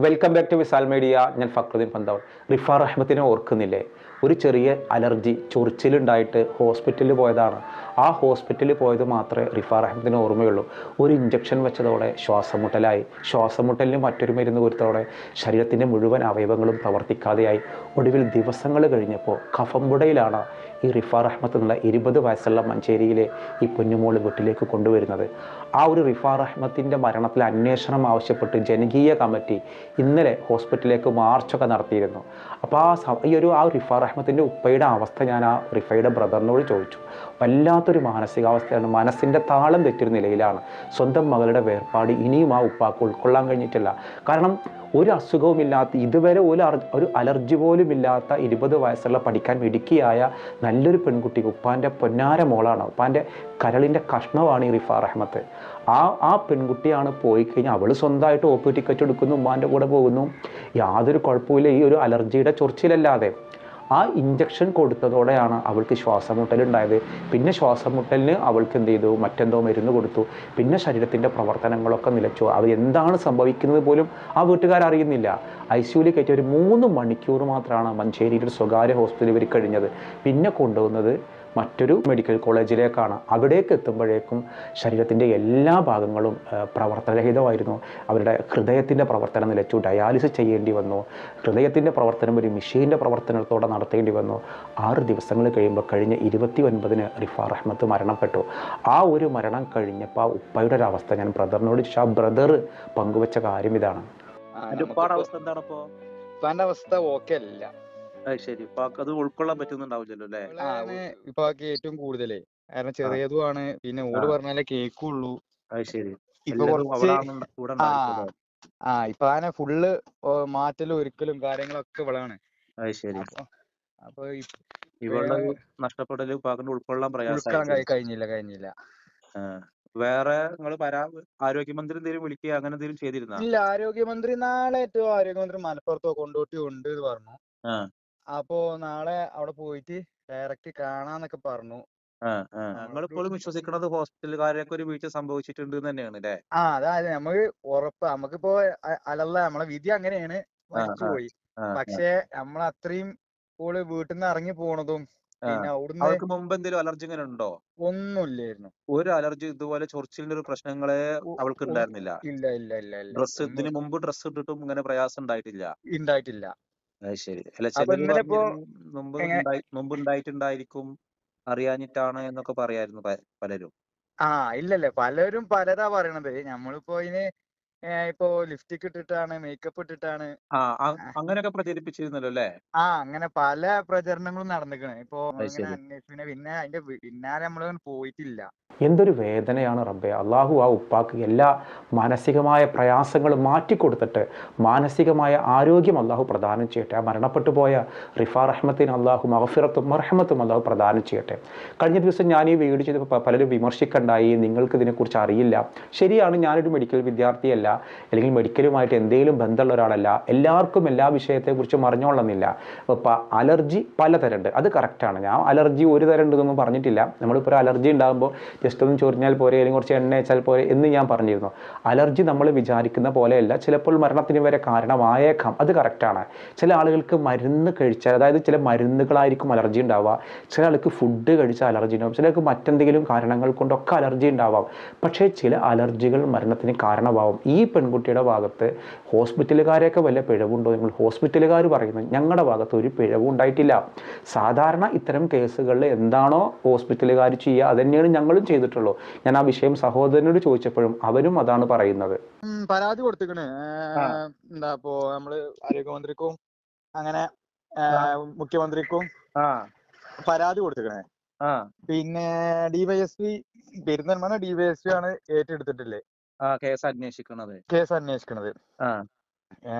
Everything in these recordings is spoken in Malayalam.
Welcome back to Visal media ഞാൻ ഫക്രുദ്ദീൻ പന്തവൾ. റിഫാർ അഹമ്മദിനെ ഓർക്കുന്നില്ലേ? ഒരു ചെറിയ അലർജി ചൊറിച്ചിലുണ്ടായിട്ട് ഹോസ്പിറ്റലിൽ പോയതാണ്. ആ ഹോസ്പിറ്റലിൽ പോയത് മാത്രമേ റിഫാർ അഹമ്മദിന് ഓർമ്മയുള്ളൂ. ഒരു ഇഞ്ചക്ഷൻ വെച്ചതോടെ ശ്വാസമുട്ടലായി. ശ്വാസമുട്ടലിന് മറ്റൊരു മരുന്ന് കൊടുത്തതോടെ ശരീരത്തിന്റെ മുഴുവൻ അവയവങ്ങളും പ്രവർത്തിക്കാതെയായി. ഒടുവിൽ ദിവസങ്ങൾ കഴിഞ്ഞപ്പോൾ കഫമ്പുടയിലാണ് ഈ റിഫാർ അഹമ്മദ് എന്നുള്ള ഇരുപത് വയസ്സുള്ള മഞ്ചേരിയിലെ ഈ പൊന്നുമോൾ വീട്ടിലേക്ക് കൊണ്ടുവരുന്നത്. ആ ഒരു റിഫാർ അഹമ്മദിന്റെ മരണത്തിൽ അന്വേഷണം ആവശ്യപ്പെട്ട് ജനകീയ കമ്മിറ്റി ഇന്നലെ ഹോസ്പിറ്റലിലേക്ക് മാർച്ചൊക്കെ നടത്തിയിരുന്നു. അപ്പോൾ ആ ഈ ഒരു ആ റിഫാർ അഹമ്മദിന്റെ ഉപ്പയുടെ അവസ്ഥ ഞാൻ ആ റിഫയുടെ ബ്രദറിനോട് ചോദിച്ചു. വല്ലാത്തൊരു മാനസികാവസ്ഥയാണ്. മനസ്സിന്റെ താളം തെറ്റൊരു നിലയിലാണ്. സ്വന്തം മകളുടെ വേർപാട് ഇനിയും ആ ഉപ്പാക്ക് ഉൾക്കൊള്ളാൻ കഴിഞ്ഞിട്ടില്ല. കാരണം ഒരു അസുഖവുമില്ലാത്ത ഇതുവരെ ഒരു ഒരു അലർജി പോലും ഇല്ലാത്ത ഇരുപത് വയസ്സുള്ള പഠിക്കാൻ മിടുക്കിയായ നല്ലൊരു പെൺകുട്ടി ഉപ്പാന്റെ പൊന്നാര മോളാണ്. ഉപ്പാന്റെ കരളിന്റെ കഷ്ണമാണ് ഈ റിഫാർ റഹ്മത്ത്. ആ ആ പെൺകുട്ടിയാണ് പോയി കഴിഞ്ഞാൽ അവൾ സ്വന്തമായിട്ട് ഓപ്പ് ടിക്കറ്റ് എടുക്കുന്നു ഉമ്മാന്റെ കൂടെ പോകുന്നു. യാതൊരു കുഴപ്പമില്ല ഈ ഒരു അലർജിയുടെ ചൊറിച്ചിലല്ലാതെ. ആ ഇഞ്ചക്ഷൻ കൊടുത്തതോടെയാണ് അവൾക്ക് ശ്വാസമുട്ടലുണ്ടായത്. പിന്നെ ശ്വാസമുട്ടലിന് അവൾക്ക് എന്ത് ചെയ്തു? മറ്റെന്തോ മരുന്ന് കൊടുത്തു. പിന്നെ ശരീരത്തിന്റെ പ്രവർത്തനങ്ങളൊക്കെ നിലച്ചു. അത് എന്താണ് സംഭവിക്കുന്നത് പോലും ആ വീട്ടുകാർ അറിയുന്നില്ല. ഐ സിയുയിൽ കയറ്റി ഒരു മൂന്ന് മണിക്കൂർ മാത്രമാണ് മഞ്ചേരിയിൽ സ്വകാര്യ ഹോസ്പിറ്റലിൽ ഇവർ കഴിഞ്ഞത്. പിന്നെ കൊണ്ടുപോകുന്നത് മറ്റൊരു മെഡിക്കൽ കോളേജിലേക്കാണ്. അവിടേക്ക് എത്തുമ്പോഴേക്കും ശരീരത്തിന്റെ എല്ലാ ഭാഗങ്ങളും പ്രവർത്തനരഹിതമായിരുന്നു. അവരുടെ ഹൃദയത്തിന്റെ പ്രവർത്തനം നിലച്ചു ഡയാലിസിസ് ചെയ്യേണ്ടി വന്നു. ഹൃദയത്തിന്റെ പ്രവർത്തനം ഒരു മെഷീന്റെ പ്രവർത്തനത്തോടെ നടത്തേണ്ടി വന്നു. ആറ് ദിവസങ്ങൾ കഴിയുമ്പോൾ കഴിഞ്ഞ ഇരുപത്തി ഒൻപതിന് റിഫാർ അഹമ്മദ് മരണപ്പെട്ടു. ആ ഒരു മരണം കഴിഞ്ഞപ്പോൾ ആ ഉപ്പയുടെ ഒരു അവസ്ഥ ഞാൻ ബ്രദറിനോട് ചോദിച്ചു. ആ ബ്രദർ പങ്കുവച്ച കാര്യം ഇതാണ്. അവസ്ഥ എന്താണ് ഇപ്പോ ഉപ്പാന്റെ അവസ്ഥ ഓക്കെ അല്ല. അത് ശരി. ഉപ്പാക്ക് അത് ഉൾക്കൊള്ളാൻ പറ്റുന്നുണ്ടാവില്ലല്ലോ അല്ലേ ആണ്. ഇപ്പാക്ക് ഏറ്റവും കൂടുതലേ. കാരണം ചെറിയതുമാണ്. പിന്നെ ഓട്. പറഞ്ഞാലേ കേക്കുള്ളൂ. അത് ശരി. ഇപ്പൊ എല്ലാവരും കുറച്ച് ആണ്. ആ. ഇപ്പൊ ആനെ ഫുള്ള് മാറ്റലും ഒരുക്കലും കാര്യങ്ങളൊക്കെ ഇവളാണ്. അത് ശരി. അപ്പൊ അപ്പൊ ഇപ്പ- ഇവളുടെ നഷ്ടപ്പെടൽ ഉപ്പാക്കിന്റെ ഉൾക്കൊള്ളാൻ കഴി- കഴിഞ്ഞില്ല കഴിഞ്ഞില്ല. വേറെ നിങ്ങൾ പരാ ആരോഗ്യമന്ത്രി എന്തെങ്കിലും വിളിക്കുക അങ്ങനെ എന്തെങ്കിലും ചെയ്തിരുന്ന? ഇല്ല ആരോഗ്യമന്ത്രി നാളെ ഏറ്റവും ആരോഗ്യമന്ത്രി മലപ്പുറത്തോ കൊണ്ടോട്ടി ഉണ്ട് എന്ന് പറഞ്ഞു. ആ. അപ്പോ നാളെ അവിടെ പോയിട്ട് ഡയറക്റ്റ് കാണാന്നൊക്കെ പറഞ്ഞു. നമ്മളിപ്പോഴും വിശ്വസിക്കുന്നത് ഹോസ്പിറ്റലുകാരൊക്കെ ഒരു വീഴ്ച സംഭവിച്ചിട്ടുണ്ട് തന്നെയാണ് അല്ലേ ആ അതായത് നമുക്ക് ഉറപ്പ് നമുക്കിപ്പോ അലല്ല നമ്മളെ വിധി അങ്ങനെയാണ് മരിച്ചുപോയി പക്ഷെ നമ്മൾ അത്രയും ഓൾ വീട്ടിൽ നിന്ന് ഇറങ്ങി പോണതും പിന്നെ അവിടുന്ന് അവർക്ക് മുമ്പ് എന്തെങ്കിലും അലർജി ഇങ്ങനെ ഉണ്ടോ? ഒന്നുമില്ലായിരുന്നു. ഒരു അലർജി ഇതുപോലെ ചൊറിച്ചിലിന്റെ ഒരു പ്രശ്നങ്ങളെ അവൾക്ക് ഉണ്ടായിരുന്നില്ല. ഇല്ല ഇല്ല ഇല്ല ഡ്രസ് ഇതിന് മുമ്പ് ഡ്രസ് ഇട്ടിട്ടും ഇങ്ങനെ പ്രയാസം ഉണ്ടായിട്ടില്ല. ഉണ്ടായിട്ടില്ല. അത് ശരി. അല്ല അപ്പൊ ചിലര് ഇന്നലെ ഇപ്പോ പറഞ്ഞിരുന്നു മുമ്പ് എങ്ങനെ- ഉണ്ടായി മുമ്പ് ഉണ്ടായിട്ടുണ്ടായിരിക്കും അറിയാഞ്ഞിട്ടാണ് എന്നൊക്കെ പറയായിരുന്നു പ- പലരും. ആ ഇല്ലല്ല. പലരും പലതാ പറയണത്. നമ്മളിപ്പോ ഇതിന് ഏ, ഇപ്പോ ലിപ്സ്റ്റിക് ഇട്ടിട്ടാണ് മേക്കപ്പ് ഇട്ടിട്ടാണ്. ആ അ- അങ്ങനെയൊക്കെ പ്രചരിപ്പിച്ചിരുന്നല്ലോ അല്ലേ? ആ അങ്ങനെ പല പ്രചരണങ്ങളും നടന്നിക്കണ്. ഇപ്പൊ അത് ശരി. പിന്നെ അതിന്റെ പിന്നാലെ നമ്മൾ പോയിട്ടില്ല. എന്തൊരു വേദനയാണ് റബ്ബെ. അള്ളാഹു ആ ഉപ്പാക്ക് എല്ലാ മാനസികമായ പ്രയാസങ്ങളും മാറ്റിക്കൊടുത്തിട്ട് മാനസികമായ ആരോഗ്യം അള്ളാഹു പ്രദാനം ചെയ്യട്ടെ. ആ മരണപ്പെട്ടു പോയ റിഫാർ അഹമ്മത്തിന് അള്ളാഹു മഹഫിറത്തും മർഹമത്തും അള്ളാഹു പ്രദാനം ചെയ്യട്ടെ. കഴിഞ്ഞ ദിവസം ഞാൻ ഈ വീട് ചെയ്തപ്പോൾ പലരും വിമർശിക്കണ്ടായി നിങ്ങൾക്ക് ഇതിനെക്കുറിച്ച് അറിയില്ല. ശരിയാണ് ഞാനൊരു മെഡിക്കൽ വിദ്യാർത്ഥിയല്ല അല്ലെങ്കിൽ മെഡിക്കലുമായിട്ട് എന്തെങ്കിലും ബന്ധമുള്ള ഒരാളല്ല. എല്ലാവർക്കും എല്ലാ വിഷയത്തെക്കുറിച്ചും അറിഞ്ഞോളന്നില്ല അപ്പോൾ അലർജി പലതരമുണ്ട്. അത് കറക്റ്റാണ് ഞാൻ അലർജി ഒരു തരം ഉണ്ടെന്നൊന്നും പറഞ്ഞിട്ടില്ല. നമ്മളിപ്പോൾ ഒരു അലർജി ഉണ്ടാകുമ്പോൾ ജസ്റ്റ് ഒന്ന് ചൊറിഞ്ഞാൽ പോരെ അല്ലെങ്കിൽ കുറച്ച് എണ്ണ വെച്ചാൽ പോരെ എന്ന് ഞാൻ പറഞ്ഞിരുന്നു. അലർജി നമ്മൾ വിചാരിക്കുന്ന പോലെയല്ല ചിലപ്പോൾ മരണത്തിന് വരെ കാരണമായേക്കാം. അത് കറക്റ്റാണ് ചില ആളുകൾക്ക് മരുന്ന് കഴിച്ചാൽ അതായത് ചില മരുന്നുകളായിരിക്കും അലർജി ഉണ്ടാവുക. ചില ആൾക്ക് ഫുഡ് കഴിച്ചാൽ അലർജി ഉണ്ടാവും. ചിലർക്ക് മറ്റെന്തെങ്കിലും കാരണങ്ങൾ കൊണ്ടൊക്കെ അലർജി ഉണ്ടാവാം. പക്ഷേ ചില അലർജികൾ മരണത്തിന് കാരണമാവും. ഈ പെൺകുട്ടിയുടെ ഭാഗത്ത് ഹോസ്പിറ്റലുകാരെയൊക്കെ വല്ല പിഴവുണ്ടോ? നിങ്ങൾ ഹോസ്പിറ്റലുകാർ പറയുന്നു ഞങ്ങളുടെ ഭാഗത്ത് ഒരു പിഴവും ഉണ്ടായിട്ടില്ല. സാധാരണ ഇത്തരം കേസുകളിൽ എന്താണോ ഹോസ്പിറ്റലുകാർ ചെയ്യുക അത് തന്നെയാണ് ഞങ്ങളും ചെയ്തിട്ടുള്ളൂ. ഞാൻ ആ വിഷയം സഹോദരനോട് ചോദിച്ചപ്പോഴും അവരും അതാണ് പറയുന്നത്. പരാതി കൊടുത്തിക്കണ്. എന്താ ഇപ്പോ നമ്മൾ ആരോഗ്യമന്ത്രിക്കും അങ്ങനെ. മുഖ്യമന്ത്രിക്കും ആ. പരാതി കൊടുത്തിക്കണേ. ആ. പിന്നെ ഡിവൈഎസ്പി പെരുന്തൽമണ ഡിവൈഎസ്പി ആണ് ഏറ്റെടുത്തിട്ടില്ലേ? ആ കേസ് അന്വേഷിക്കണത്. കേസ് അന്വേഷിക്കണത്. ഏ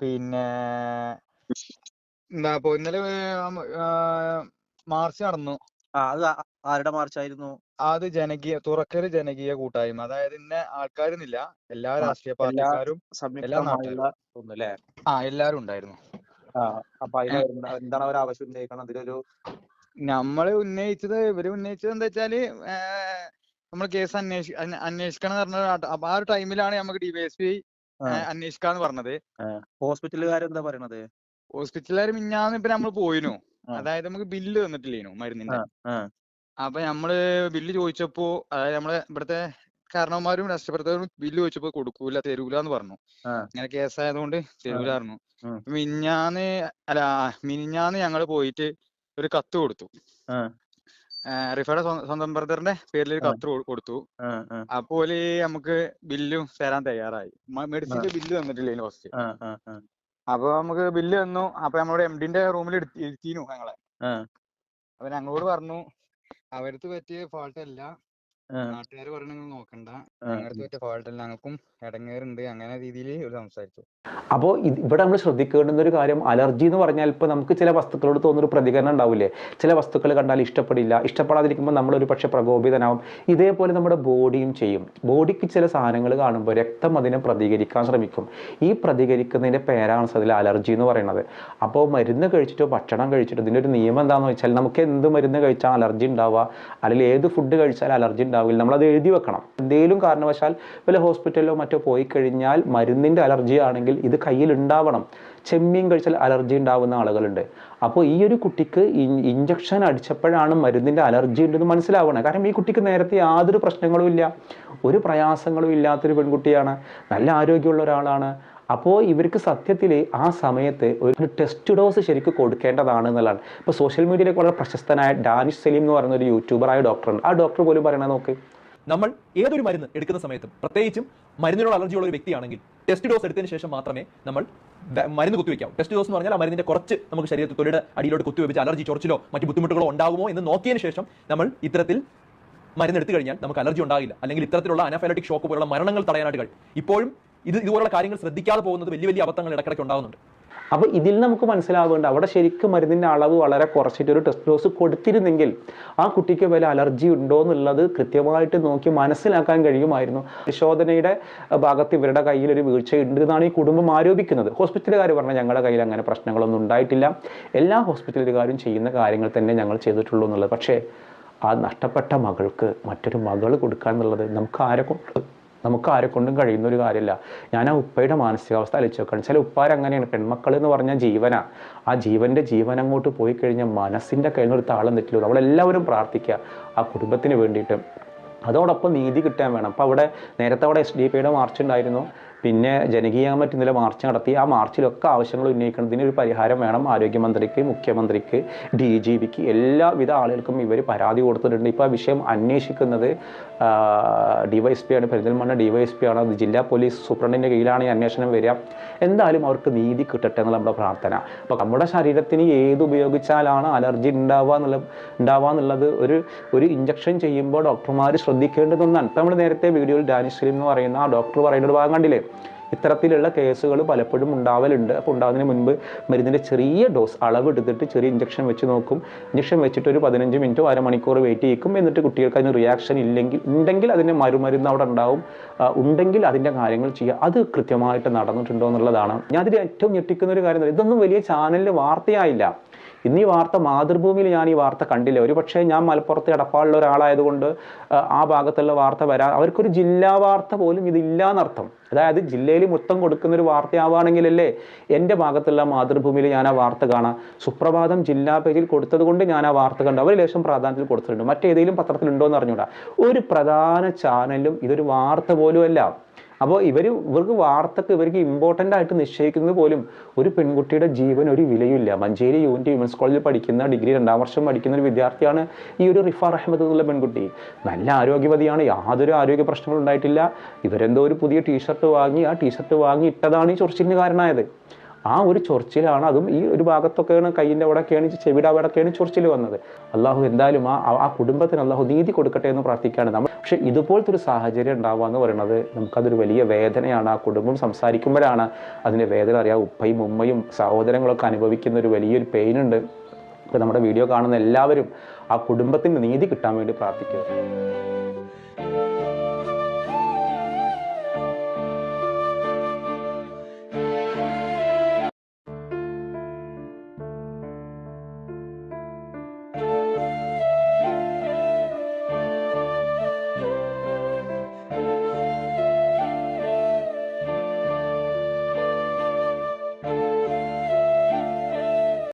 പിന്നെ എന്താ ഇപ്പൊ ഇന്നലെ ആ, മാർച്ച് നടന്നു. അത് ആരുടെ മാർച്ചായിരുന്നു? അത് ജനകീയ തുറക്കൽ ജനകീയ കൂട്ടായ്മ. അതായത് ഇന്ന ആൾക്കാരെന്നില്ല എല്ലാ രാഷ്ട്രീയ പാർട്ടിക്കാരും എല്ലാ നാട്ടിലും ആ എല്ലാരും ഉണ്ടായിരുന്നു. അപ്പൊ എന്താണ് അവർ ആവശ്യം ഉന്നയിക്കണം അതിലൊരു നമ്മൾ ഉന്നയിച്ചത് ഇവർ ഉന്നയിച്ചത് എന്താ വെച്ചാൽ നമ്മൾ കേസ് അന്വേഷി അന്വേ- അന്വേഷിക്കണം എന്ന് പറഞ്ഞ അപ്പൊ ആ ഒരു ടൈമിലാണ് നമുക്ക് ഡിവൈഎസ്പി അന്വേഷിക്കാന്ന് പറഞ്ഞത്. ഹോസ്പിറ്റലുകാരെന്താ പറയണത്? ഹോസ്പിറ്റലുകാർ മിഞ്ഞാന്ന് ഇപ്പൊ നമ്മൾ പോയിനു. അതായത് നമുക്ക് ബില്ല് തന്നിട്ടില്ലേനു മരുന്നിന്റെ. അപ്പൊ നമ്മൾ ബില്ല് ചോദിച്ചപ്പോ അതായത് നമ്മളെ ഇവിടുത്തെ കാരണവന്മാരും രാഷ്ട്രപ്രവർത്തകരും ബില്ല് ചോദിച്ചപ്പോ കൊടുക്കൂല തരൂല എന്ന് പറഞ്ഞു. ഇങ്ങനെ കേസായതുകൊണ്ട് തരൂലായിരുന്നു ഉം. മിനിഞ്ഞാന്ന് അല്ല മിനിഞ്ഞാന്ന് ഞങ്ങൾ പോയിട്ട് ഒരു കത്ത് കൊടുത്തു. റിഫയുടെ സ്വന്തം ബ്രദറിന്റെ പേരിൽ ഒരു കത്ത് കൊടുത്തു. ആ നമുക്ക് ബില്ലും തരാൻ തയ്യാറായി. മെഡിസിന്റെ ബില്ല് തന്നിട്ടില്ലേനു ഫസ്റ്റ്. അപ്പൊ നമുക്ക് ബില്ല് തന്നു. അപ്പൊ നമ്മുടെ എം ഡിന്റെ റൂമിൽ ഇരുത്തിനു ഞങ്ങളെ. അപ്പൊ ഞങ്ങളോട് പറഞ്ഞു അവർക്ക് പറ്റിയ ഫാൾട്ട് നാട്ടുകാർ പറഞ്ഞു നിങ്ങൾ നോക്കണ്ട. ഞങ്ങൾക്ക് പറ്റിയ ഫാൾട്ട് അല്ല ഞങ്ങൾക്കും ഇടങ്ങേറുണ്ട്. അങ്ങനെ രീതിയിൽ ഒരു സംസാരിച്ചു. അപ്പോൾ ഇവിടെ നമ്മൾ ശ്രദ്ധിക്കേണ്ടുന്ന ഒരു കാര്യം അലർജി എന്ന് പറഞ്ഞാൽ ഇപ്പോൾ നമുക്ക് ചില വസ്തുക്കളോട് തോന്നുന്നൊരു പ്രതികരണം ഉണ്ടാവില്ലേ? ചില വസ്തുക്കൾ കണ്ടാൽ ഇഷ്ടപ്പെടില്ല ഇഷ്ടപ്പെടാതിരിക്കുമ്പോൾ നമ്മളൊരു പക്ഷേ പ്രകോപിതനാവും. ഇതേപോലെ നമ്മുടെ ബോഡിയും ചെയ്യും. ബോഡിക്ക് ചില സാധനങ്ങൾ കാണുമ്പോൾ രക്തം അതിനെ പ്രതികരിക്കാൻ ശ്രമിക്കും. ഈ പ്രതികരിക്കുന്നതിന്റെ പേരാണ് അതിൽ അലർജി എന്ന് പറയുന്നത്. അപ്പോൾ മരുന്ന് കഴിച്ചിട്ടോ ഭക്ഷണം കഴിച്ചിട്ടോ ഇതിന്റെ ഒരു നിയമം എന്താണെന്ന് വെച്ചാൽ നമുക്ക് എന്ത് മരുന്ന് കഴിച്ചാൽ അലർജി ഉണ്ടാവുക? അല്ലെങ്കിൽ ഏത് ഫുഡ് കഴിച്ചാൽ അലർജി ഉണ്ടാവില്ല. അത് എഴുതി വെക്കണം. എന്തെങ്കിലും കാരണവശാൽ വല്ല ഹോസ്പിറ്റലിലോ മറ്റോ പോയി കഴിഞ്ഞാൽ മരുന്നിന്റെ അലർജി ആണെങ്കിൽ ഇത് കയ്യിൽ ഉണ്ടാവണം. ചെമ്മീൻ കഴിച്ചാൽ അലർജി ഉണ്ടാവുന്ന ആളുകളുണ്ട്. അപ്പോൾ ഈ ഒരു കുട്ടിക്ക് ഇഞ്ചക്ഷൻ അടിച്ചപ്പോഴാണ് മരുന്നിന്റെ അലർജി ഉണ്ടെന്ന് മനസ്സിലാവണം. കാരണം ഈ കുട്ടിക്ക് നേരത്തെ യാതൊരു പ്രശ്നങ്ങളും ഇല്ല. ഒരു പ്രയാസങ്ങളും ഇല്ലാത്തൊരു പെൺകുട്ടിയാണ്. നല്ല ആരോഗ്യമുള്ള ഒരാളാണ്. അപ്പോൾ ഇവർക്ക് സത്യത്തിൽ ആ സമയത്ത് ഒരു ടെസ്റ്റ് ഡോസ് ശരിക്കും കൊടുക്കേണ്ടതാണ് എന്നുള്ളതാണ്. ഇപ്പോൾ സോഷ്യൽ മീഡിയയിലേക്ക് വളരെ പ്രശസ്തനായ ഡാനിഷ് സലീം എന്ന് പറയുന്ന ഒരു യൂട്യൂബറായ ഡോക്ടറുണ്ട് ആ ഡോക്ടർ പോലും പറയണത് നോക്ക്. നമ്മൾ ഏതൊരു മരുന്ന് എടുക്കുന്ന സമയത്തും പ്രത്യേകിച്ചും മരുന്നിനോട് അലർജിയുള്ള ഒരു വ്യക്തിയാണെങ്കിൽ ടെസ്റ്റ് ഡോസ് എടുത്തതിന് ശേഷം മാത്രമേ നമ്മൾ മരുന്ന് കുത്തിവെക്കാവൂ ടെസ്റ്റ് ഡോസ് എന്ന് പറഞ്ഞാൽ ആ മരുന്നിന്റെ കുറച്ച് നമുക്ക് ശരീരത്തിൽ തൊലിയുടെ അടിയിലോട്ട് കുത്തിവെച്ച് അലർജി ചൊറിച്ചിലോ മറ്റു ബുദ്ധിമുട്ടുകളോ ഉണ്ടാകുമോ എന്ന് നോക്കിയതിന് ശേഷം നമ്മൾ ഇത്തരത്തിൽ മരുന്ന് എടുത്തു കഴിഞ്ഞാൽ നമുക്ക് അലർജി ഉണ്ടാകില്ല. അല്ലെങ്കിൽ ഇത്തരത്തിലുള്ള അനാഫാലറ്റിക് ഷോക്ക് പോലുള്ള മരണങ്ങൾ തടയാനായിട്ട് കഴിയും ഇപ്പോഴും ഇത് ഇതുപോലുള്ള കാര്യങ്ങൾ ശ്രദ്ധിക്കാതെ പോകുന്നത് വലിയ വലിയ അബദ്ധങ്ങൾ ഇടയ്ക്കിടയ്ക്ക് ഉണ്ടാകുന്നുണ്ട്. അപ്പോൾ ഇതിൽ നമുക്ക് മനസ്സിലാവേണ്ട അവിടെ ശരിക്കും മരുന്നിന്റെ അളവ് വളരെ കുറച്ചിട്ട് ഒരു ടെസ്റ്റ് ഡോസ് കൊടുത്തിരുന്നെങ്കിൽ ആ കുട്ടിക്ക് വല്ല അലർജി ഉണ്ടോ എന്നുള്ളത് കൃത്യമായിട്ട് നോക്കി മനസ്സിലാക്കാൻ കഴിയുമായിരുന്നു. പരിശോധനയുടെ ഭാഗത്ത് ഇവരുടെ കയ്യിൽ ഒരു വീഴ്ച ഉണ്ട് എന്നാണ് ഈ കുടുംബം ആരോപിക്കുന്നത്. ഹോസ്പിറ്റലുകാർ പറഞ്ഞാൽ ഞങ്ങളുടെ കയ്യിൽ അങ്ങനെ പ്രശ്നങ്ങളൊന്നും ഉണ്ടായിട്ടില്ല. എല്ലാ ഹോസ്പിറ്റലുകാരും ചെയ്യുന്ന കാര്യങ്ങൾ തന്നെ ഞങ്ങൾ ചെയ്തിട്ടുള്ളൂ എന്നുള്ളത്. പക്ഷേ ആ നഷ്ടപ്പെട്ട മകൾക്ക് മറ്റൊരു മകൾ കൊടുക്കുക എന്നുള്ളത് നമുക്ക് ആരെ കൊണ്ട് നമുക്ക് ആരെ കൊണ്ടും കഴിയുന്ന ഒരു കാര്യമില്ല ഞാൻ ആ ഉപ്പയുടെ മാനസികാവസ്ഥ അലിച്ചു വെക്കണം. ചില ഉപ്പാർ അങ്ങനെയാണ്. പെൺമക്കൾ എന്ന് പറഞ്ഞാൽ ജീവന. ആ ജീവന്റെ ജീവൻ അങ്ങോട്ട് പോയി കഴിഞ്ഞാൽ മനസ്സിന്റെ കയ്യിൽ നിന്ന് ഒരു താളം തെറ്റില്ല നമ്മളെല്ലാവരും പ്രാർത്ഥിക്കുക ആ കുടുംബത്തിന് വേണ്ടിയിട്ട്. അതോടൊപ്പം നീതി കിട്ടാൻ വേണം. അപ്പോൾ അവിടെ നേരത്തെ അവിടെ എസ് ഡി പിയുടെ മാർച്ച് ഉണ്ടായിരുന്നു. പിന്നെ ജനകീയ ഇന്നലെ മാർച്ച് നടത്തി ആ മാർച്ചിലൊക്കെ ആവശ്യങ്ങൾ ഉന്നയിക്കുന്നതിന് ഒരു പരിഹാരം വേണം. ആരോഗ്യമന്ത്രിക്ക് മുഖ്യമന്ത്രിക്ക് ഡി ജി പിക്ക് എല്ലാവിധ ആളുകൾക്കും ഇവർ പരാതി കൊടുത്തിട്ടുണ്ട്. ഇപ്പോൾ ആ വിഷയം അന്വേഷിക്കുന്നത് ഡിവൈഎസ് പി ആണ്. പെരിന്തൽമണ്ണ ഡിവൈഎസ് പി ആണ്. ജില്ലാ പോലീസ് സൂപ്രണ്ടിന്റെ കീഴിലാണ് ഈ അന്വേഷണം വരിക. എന്തായാലും അവർക്ക് നീതി കിട്ടട്ടെ എന്നുള്ള നമ്മുടെ പ്രാർത്ഥന. അപ്പോൾ നമ്മുടെ ശരീരത്തിന് ഏത് ഉപയോഗിച്ചാലാണ് അലർജി ഉണ്ടാവുക എന്നുള്ള ഉണ്ടാവുക എന്നുള്ളത് ഒരു ഒരു ഇഞ്ചക്ഷൻ ചെയ്യുമ്പോൾ ഡോക്ടർമാർ ശ്രദ്ധിക്കേണ്ടതൊന്നാണ് ഇപ്പം നമ്മൾ നേരത്തെ വീഡിയോയിൽ ഡാനിഷ് എന്ന് പറയുന്ന ആ ഡോക്ടർ പറയുന്ന ഒരു ഭാഗം കണ്ടില്ലേ? ഇത്തരത്തിലുള്ള കേസുകൾ പലപ്പോഴും ഉണ്ടാവലുണ്ട്. അപ്പോൾ ഉണ്ടാകുന്നതിന് മുൻപ് മരുന്നിന്റെ ചെറിയ ഡോസ് അളവ് എടുത്തിട്ട് ചെറിയ ഇഞ്ചക്ഷൻ വെച്ച് നോക്കും. ഇഞ്ചക്ഷൻ വെച്ചിട്ട് ഒരു പതിനഞ്ച് മിനിറ്റോ അരമണിക്കൂർ വെയിറ്റ് ചെയ്യിക്കും. എന്നിട്ട് കുട്ടികൾക്ക് അതിന് റിയാക്ഷൻ ഇല്ലെങ്കിൽ ഉണ്ടെങ്കിൽ അതിന്റെ മരുമരുന്ന് അവിടെ ഉണ്ടാവും. ഉണ്ടെങ്കിൽ അതിന്റെ കാര്യങ്ങൾ ചെയ്യുക. അത് കൃത്യമായിട്ട് നടന്നിട്ടുണ്ടോ എന്നുള്ളതാണ്. ഞാൻ അതിൽ ഏറ്റവും ഞെട്ടിക്കുന്ന ഒരു കാര്യം ഇതൊന്നും വലിയ ചാനലിൽ വാർത്തയായില്ല. ഇന്ന് ഈ വാർത്ത മാതൃഭൂമിയിൽ ഞാൻ ഈ വാർത്ത കണ്ടില്ല. ഒരു പക്ഷേ ഞാൻ മലപ്പുറത്ത് എടപ്പാളിലെ ഒരാളായതുകൊണ്ട് ആ, ഭാഗത്തുള്ള വാർത്ത വരാ അവർക്കൊരു ജില്ലാ വാർത്ത പോലും ഇതില്ല എന്നർത്ഥം അതായത് ജില്ലയിൽ മൊത്തം കൊടുക്കുന്ന ഒരു വാർത്തയാവുകയാണെങ്കിലല്ലേ എന്റെ ഭാഗത്തുള്ള മാതൃഭൂമിയിൽ ഞാൻ ആ വാർത്ത കാണാം. സുപ്രഭാതം ജില്ലാ പേജിൽ കൊടുത്തത് കൊണ്ട് ഞാൻ ആ വാർത്ത കണ്ടു. അവർ ലേശം പ്രാധാന്യത്തിൽ കൊടുത്തിട്ടുണ്ട്. മറ്റേതെങ്കിലും പത്രത്തിലുണ്ടോ എന്ന് അറിഞ്ഞൂടാ ഒരു പ്രധാന ചാനലും ഇതൊരു വാർത്ത പോലുമല്ല. അപ്പോൾ ഇവർ ഇവർക്ക് വാർത്തക്ക് ഇവർക്ക് ഇമ്പോർട്ടന്റ് ആയിട്ട് നിശ്ചയിക്കുന്നത് പോലും ഒരു പെൺകുട്ടിയുടെ ജീവൻ ഒരു വിലയില്ല മഞ്ചേരി യൂണിറ്റ് വിമൻസ് കോളേജിൽ പഠിക്കുന്ന ഡിഗ്രി രണ്ടാം വർഷം പഠിക്കുന്ന ഒരു വിദ്യാർത്ഥിയാണ് ഈ ഒരു റിഫാർ അഹമ്മദ് എന്നുള്ള പെൺകുട്ടി. നല്ല ആരോഗ്യവതിയാണ് യാതൊരു ആരോഗ്യ പ്രശ്നങ്ങളും ഉണ്ടായിട്ടില്ല. ഇവരെന്തോ ഒരു പുതിയ ടീഷർട്ട് വാങ്ങി ആ ടീഷർട്ട് വാങ്ങി ഇട്ടതാണ് ഈ ചൊറിച്ചിലിന് കാരണമായത്. ആ ഒരു ചൊറിച്ചിലാണ് അതും ഈ ഒരു ഭാഗത്തൊക്കെയാണ് കയ്യിന്റെ അവിടെയൊക്കെയാണ് ചെവിയുടെ അവിടെയൊക്കെയാണ് ചൊറിച്ചിൽ വന്നത്. അള്ളാഹു എന്തായാലും ആ ആ കുടുംബത്തിന് അള്ളാഹു നീതി കൊടുക്കട്ടെ എന്ന് പ്രാർത്ഥിക്കുകയാണ്. നമ്മൾ പക്ഷേ ഇതുപോലത്തെ ഒരു സാഹചര്യം ഉണ്ടാവുക എന്ന് പറയുന്നത് നമുക്കതൊരു വലിയ വേദനയാണ്. ആ കുടുംബം സംസാരിക്കുമ്പോഴാണ് അതിന്റെ വേദന അറിയാം. ഉപ്പയും ഉമ്മയും സഹോദരങ്ങളൊക്കെ അനുഭവിക്കുന്ന ഒരു വലിയൊരു പെയിൻ ഉണ്ട്. അപ്പോൾ നമ്മുടെ വീഡിയോ കാണുന്ന എല്ലാവരും ആ കുടുംബത്തിന് നീതി കിട്ടാൻ വേണ്ടി പ്രാർത്ഥിക്കുക.